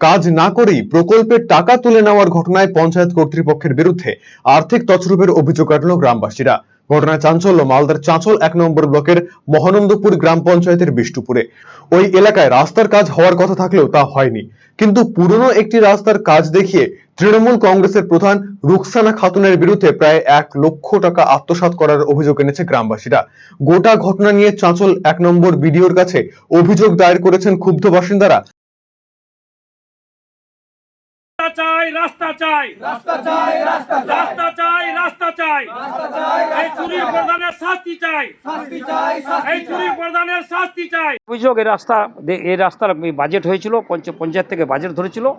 কাজ না করেই প্রকল্পের টাকা তুলে নেওয়ার ঘটনায় পঞ্চায়েত কর্তৃপক্ষের বিরুদ্ধে আর্থিক তছরূপের অভিযোগ কাটল গ্রামবাসীরা। ঘটনায় চাঞ্চল্য, মালদার চাঁচল এক নম্বর ব্লকের মহানন্দপুর গ্রাম পঞ্চায়েতের বিষ্টুপুরে ওই এলাকায় রাস্তার কাজ হওয়ার কথা থাকলেও তা হয়নি। কিন্তু পুরনো একটি রাস্তার কাজ দেখিয়ে তৃণমূল কংগ্রেসের প্রধান রুকসানা খাতুনের বিরুদ্ধে প্রায় এক লক্ষ টাকা আত্মসাৎ করার অভিযোগ এনেছে গ্রামবাসীরা। গোটা ঘটনা নিয়ে চাঁচল এক নম্বর বিডিওর কাছে অভিযোগ দায়ের করেছেন ক্ষুব্ধ বাসিন্দারা। চাই রাস্তা চাই। রাস্তা চাই রাস্তা চাই। রাস্তা চাই এই চুরি প্রধানের শাস্তি চাই। শাস্তি চাই এই চুরি প্রধানের শাস্তি চাই। অভিযোগ এই রাস্তা এই রাস্তার এই বাজেট হয়েছিল পঞ্চ- পঞ্চায়েত থেকে বাজেট ধরেছিল।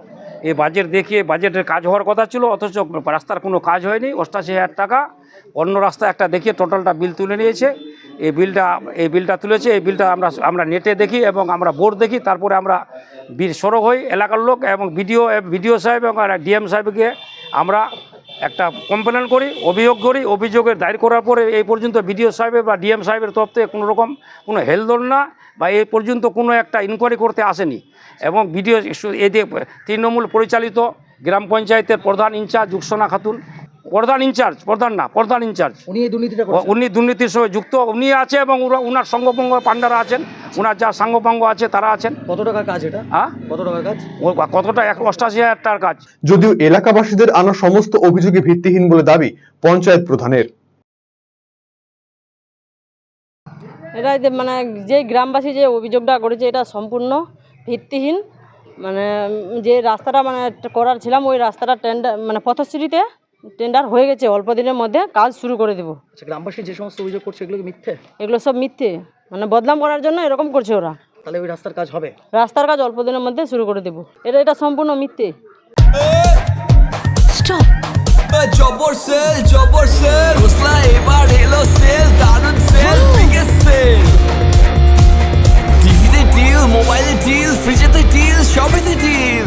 এই বাজেট দেখিয়ে বাজেটের কাজ হওয়ার কথা ছিল অথচ রাস্তার কোনো কাজ হয়নি অষ্টাশি হাজার টাকা। অন্য রাস্তা একটা দেখিয়ে টোটালটা বিল তুলে নিয়েছে। এই বিলটা এই বিলটা তুলেছে, এই বিলটা আমরা আমরা নেটে দেখি এবং আমরা বোর্ড দেখি, তারপরে আমরা সড়ক হই, এলাকার লোক এবং বিডিও বিডিও সাহেব এবং ডিএম সাহেবকে আমরা একটা কমপ্লেন করি, অভিযোগ করি, অভিযোগের দায়ের করার পরে এই পর্যন্ত বিডিও সাহেবের বা ডিএম সাহেবের তরফ থেকে কোনো রকম কোনো হেলদোল না বা এই পর্যন্ত কোনো একটা ইনকোয়ারি করতে আসেনি এবং বিডিও এদিকে তৃণমূল পরিচালিত গ্রাম পঞ্চায়েতের প্রধান ইনচার্জ যুকসনা খাতুন প্রধান ইনচার্জ প্রধান না প্রধান ইনচার্জ উনি এই দুর্নীতিটা উনি দুর্নীতির সঙ্গে যুক্ত উনি আছে এবং উনার সঙ্গপঙ্গ পাণ্ডারা আছেন। উনার যা সাঙ্গপাঙ্গ আছে তারা আছেন। কত টাকার কাজ এটা? হ্যাঁ? কত টাকার কাজ? কতটা অষ্টাশি হাজার টাকার কাজ। যদিও এলাকাবাসীদের আনা সমস্ত অভিযোগই ভিত্তিহীন বলে দাবি পঞ্চায়েত প্রধানের। এটা যে মানে যে গ্রামবাসী যে অভিযোগটা করেছে এটা সম্পূর্ণ ভিত্তিহীন। মানে যে রাস্তাটা মানে করার ছিলাম ওই রাস্তাটা টেন্ডার মানে পথশ্রীতে টেন্ডার হয়ে গেছে অল্প দিনের মধ্যে কাজ শুরু করে দেবো। আচ্ছা গ্রামবাসী যে সমস্ত অভিযোগ করছে এগুলো কি মিথ্যে? এগুলো সব মিথ্যে। মানে বদনাম করার জন্য এরকম করছে ওরা। তাহলে ওই রাস্তার কাজ হবে? রাস্তার কাজ অল্প দিনের মধ্যে শুরু করে দেবো। এটা এটা সম্পূর্ণ মিথ্যে। জবর সেল জবর সেল। এবার এলো সেল সেল বিগেস্ট সেল। টিভিতে ডিল মোবাইলে ডিল ফ্রিজেতে ডিল সবেতে ডিল